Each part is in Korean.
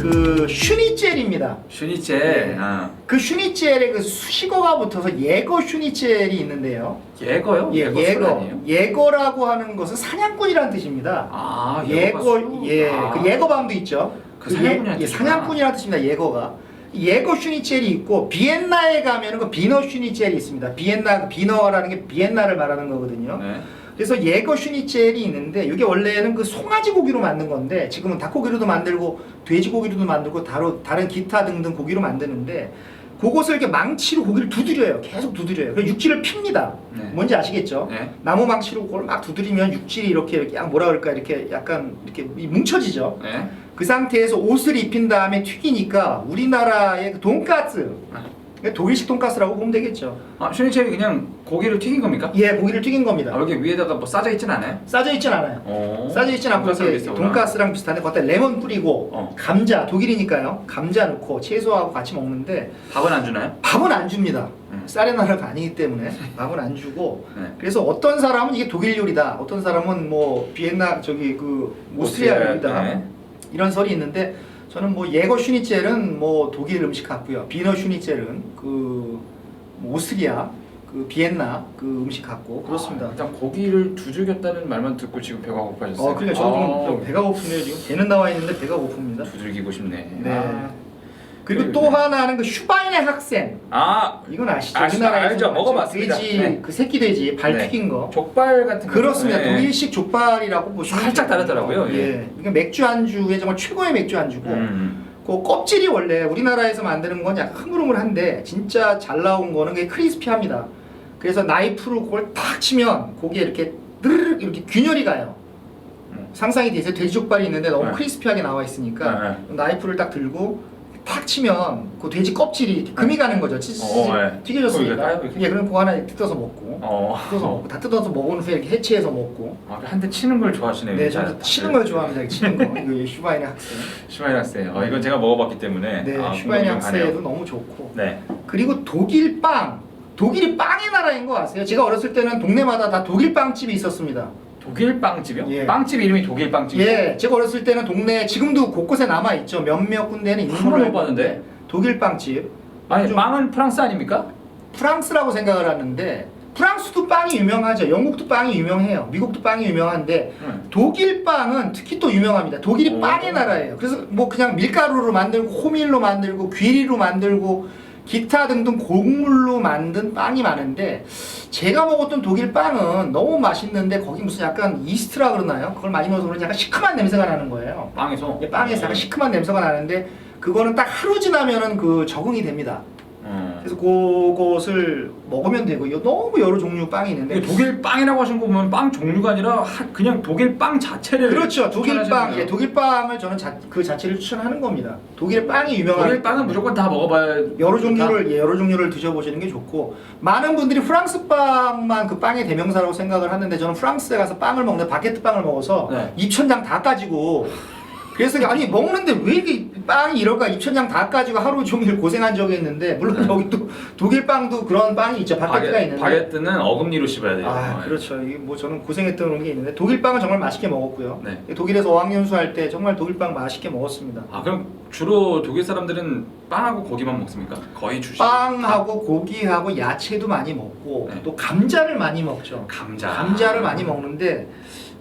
그 슈니첼입니다. 슈니첼. 네. 아. 그 슈니첼에 그 시거가 붙어서 예거 슈니첼이 있는데요. 예거요? 예, 예거. 예거 예거라고 하는 것은 사냥꾼이라는 뜻입니다. 아, 예거. 예, 아. 그 예거밤도 있죠. 그, 그 예, 사냥꾼이라는, 예, 사냥꾼이라는 뜻입니다. 예거가. 예거 슈니첼이 있고 비엔나에 가면은 그 비너 슈니첼이 있습니다. 비엔나 비너라는 게 비엔나를 말하는 거거든요. 네. 그래서 예거 슈니첼이 있는데 이게 원래는 그 송아지 고기로 만든 건데 지금은 닭고기로도 만들고 돼지고기로도 만들고 다른 다른 기타 등등 고기로 만드는데 그것을 이렇게 망치로 고기를 두드려요. 계속 두드려요. 그래서 육질을 핍니다. 네. 뭔지 아시겠죠? 네. 나무 망치로 그걸 막 두드리면 육질이 이렇게 이렇게 약 뭐라 그럴까 이렇게 약간 이렇게 뭉쳐지죠. 네. 그 상태에서 옷을 입힌 다음에 튀기니까 우리나라의 그 돈가스 독일식 돈가스라고 보면 되겠죠. 아 슈니첼이 그냥 고기를 튀긴 겁니까? 예, 고기를 튀긴 아, 겁니다. 여기 위에다가 뭐 싸져 있진 않아요? 싸져 있진 않아요. 어. 싸져 있진 않고 돈가스랑 이렇게 비슷하구나. 돈가스랑 비슷한데 거기다 레몬 뿌리고 어. 감자 독일이니까요. 감자 넣고 채소하고 같이 먹는데 밥은 안 주나요? 밥은 안 줍니다. 음. 쌀의 나라가 아니기 때문에 밥은 안 주고 네. 그래서 어떤 사람은 이게 독일 요리다. 어떤 사람은 뭐 비엔나 저기 그 오스트리아 오스트리아, 요리다. 네. 이런 설이 있는데 저는 뭐 예거 슈니첼은 뭐 독일 음식 같고요. 비너 슈니첼은 그뭐 오스트리아 그 비엔나 그 음식 같고 그렇습니다. 아, 일단 고기를 두들겼다는 말만 듣고 지금 배가 고파졌어요. 어, 그러니까 저도 좀, 아, 좀 배가 고픈데요 지금 배는 나와 있는데 배가 고픕니다. 두들기고 싶네. 네. 아, 그리고 네, 또 네. 하나는 그 슈바인의 학생 아 이건 아시죠? 아시죠? 우리나라에서 알죠. 먹어봤습니다. 돼지 네. 그 새끼 돼지 발 네. 튀긴 거. 족발 같은 거. 그렇습니다. 네. 독일식 족발이라고 보시면 살짝 돼요. 다르더라고요. 예. 예. 이게 맥주 안주에 정말 최고의 맥주 안주고 음. 그 껍질이 원래 우리나라에서 만드는 건 약간 흐물흐물한데 진짜 잘 나온 거는 게 크리스피합니다. 그래서 나이프로 그걸 탁 치면 고기에 이렇게 드르륵 이렇게 균열이 가요. 음. 상상이 되세요? 돼지 족발이 있는데 너무 네. 크리스피하게 나와 있으니까 네, 나이프를 딱 들고 탁 치면 그 돼지 껍질이 금이 가는 거죠. 치즈 어, 네. 튀겨졌으니까. 예, 그럼 그거 하나 뜯어서 먹고. 어. 뜯어서 먹고 다 뜯어서 먹은 후에 이렇게 해치해서 먹고. 아, 한 대 치는 걸 좋아하시네요. 네. 저는 치는 걸 좋아합니다. 치는 거. 이거 학생. 슈바인 학생. 어, 이건 제가 먹어봤기 때문에. 네, 아, 궁금하네요. 학생도 너무 좋고. 네. 그리고 독일 빵. 독일이 빵의 나라인 거 아세요? 제가 어렸을 때는 동네마다 다 독일 빵집이 있었습니다. 독일 빵집이요? 예. 빵집 이름이 독일 빵집. 예, 제가 어렸을 때는 동네 지금도 곳곳에 남아 있죠. 몇몇 군데는 있는 한 걸로 알고 봤는데? 독일 빵집. 아니 좀- 빵은 프랑스 아닙니까? 프랑스라고 생각을 하는데 프랑스도 빵이 유명하죠. 영국도 빵이 유명해요. 미국도 빵이 유명한데 응. 독일 빵은 특히 또 유명합니다. 독일이 오. 빵의 나라예요. 그래서 뭐 그냥 밀가루로 만들고 호밀로 만들고 귀리로 만들고 기타 등등 곡물로 만든 빵이 많은데 제가 먹었던 독일 빵은 너무 맛있는데 거기 무슨 약간 이스트라 그러나요? 그걸 많이 넣어서 그런지 약간 시큼한 냄새가 나는 거예요. 빵에서. 예, 빵에서 약간 시큼한 냄새가 나는데 그거는 딱 하루 지나면은 그 적응이 됩니다. 음. 그래서 그것을 먹으면 되고 이거 너무 여러 종류 빵이 있는데 독일 빵이라고 하신 거 보면 빵 종류가 아니라 하- 그냥 독일 빵 자체를 그렇죠 독일 빵 예, 독일 빵을 저는 자, 그 자체를 추천하는 겁니다 독일 빵이 유명한 독일 빵은 무조건 다 먹어봐야 여러. 종류를 예, 여러 종류를 드셔보시는 게 좋고 많은 분들이 프랑스 빵만 그 빵의 대명사라고 생각을 하는데 저는 프랑스에 가서 빵을 먹는 바게트 빵을 먹어서 네. 입천장 다 까지고 그래서 아니 먹는데 왜 이렇게 빵이 이럴까 입천장 다 까지고 하루 종일 고생한 적이 있는데 물론 여기 또 독일 빵도 그런 빵이 있죠 바게트가 바게, 있는데 바게트는 어금니로 씹어야 돼요. 아 그렇죠. 이게 뭐 저는 고생했던 게 있는데 독일 빵은 정말 맛있게 먹었고요. 네. 독일에서 어학연수 할 때 정말 독일 빵 맛있게 먹었습니다. 아 그럼 주로 독일 사람들은 빵하고 고기만 먹습니까? 거의 주식. 빵하고 고기하고 야채도 많이 먹고 네. 또 감자를 많이 먹죠. 감자. 감자를 많이 먹는데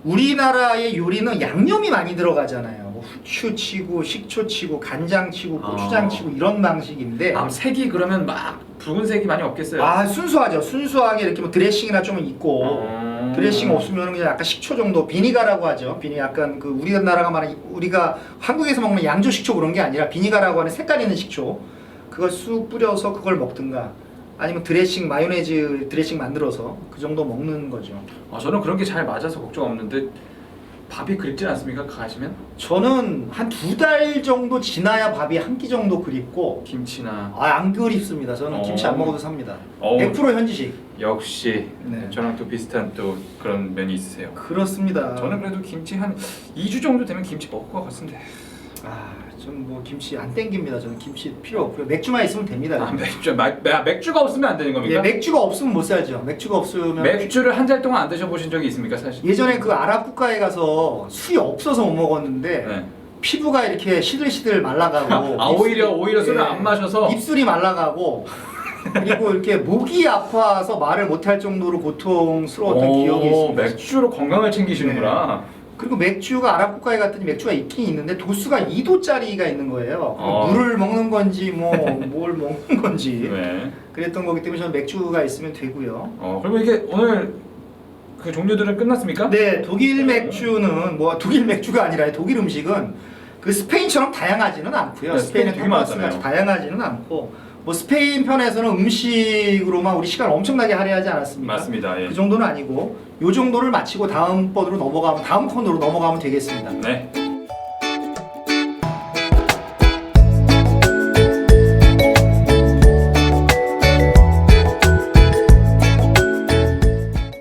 우리나라의 요리는 양념이 많이 들어가잖아요. 뭐 후추 치고 식초 치고 간장 치고 고추장 어. 치고 이런 방식인데 아 색이 그러면 막 붉은색이 많이 없겠어요. 아 순수하죠. 순수하게 이렇게 뭐 드레싱이나 좀 있고 어. 드레싱 없으면 그냥 약간 식초 정도 비니가라고 하죠. 비니 약간 그 우리나라가 말하는 우리가 한국에서 먹는 양조 식초 그런 게 아니라 비니가라고 하는 색깔 있는 식초 그걸 쑥 뿌려서 그걸 먹든가 아니면 드레싱 마요네즈 드레싱 만들어서 그 정도 먹는 거죠. 아, 저는 그런 게 잘 맞아서 걱정 없는데 밥이 그립지 않습니까? 가시면 저는 한 두 달 정도 지나야 밥이 한 끼 정도 그립고 김치나 아 안 그립습니다. 저는 어. 김치 안 먹어도 삽니다. 어100% 현지식. 역시 네. 저랑 또 비슷한 또 그런 면이 있으세요. 그렇습니다. 저는 그래도 김치 한 2주 정도 되면 김치 먹을 것 같은데. 아, 저는 뭐 김치 안 땡깁니다. 저는 김치 필요 없고요. 맥주만 있으면 됩니다. 아, 맥주 막 아, 맥주가 없으면 안 되는 예, 겁니까? 맥주가 없으면 못 살죠. 맥주가 없으면 맥주를 한 달 동안 안 드셔보신 적이 있습니까, 사실? 예전에 그 아랍 국가에 가서 술이 없어서 못 먹었는데 네. 피부가 이렇게 시들시들 말라가고 아 오히려 오히려 술을 예, 안 마셔서 입술이 말라가고 그리고 이렇게 목이 아파서 말을 못할 정도로 고통스러웠던 오, 기억이 있습니다. 맥주로 건강을 챙기시는구나. 그리고 맥주가 아랍 국가에 갔더니 맥주가 있긴 있는데 도수가 2도짜리가 있는 거예요. 어. 물을 먹는 건지 뭐 뭘 먹는 건지 네. 그랬던 거기 때문에 저는 맥주가 있으면 되고요. 어 그리고 이게 오늘 그 종류들은 끝났습니까? 네, 독일 맥주는 뭐 독일 맥주가 아니라 독일 음식은 그 스페인처럼 다양하지는 않고요. 네, 스페인은 스페인 되게 많았잖아요. 같이 다양하지는 않고 뭐 스페인 편에서는 음식으로만 우리 시간 엄청나게 할애하지 않았습니까? 맞습니다. 예. 그 정도는 아니고 요 정도를 마치고 다음 번으로 넘어가면 다음 코너로 넘어가면 되겠습니다. 네.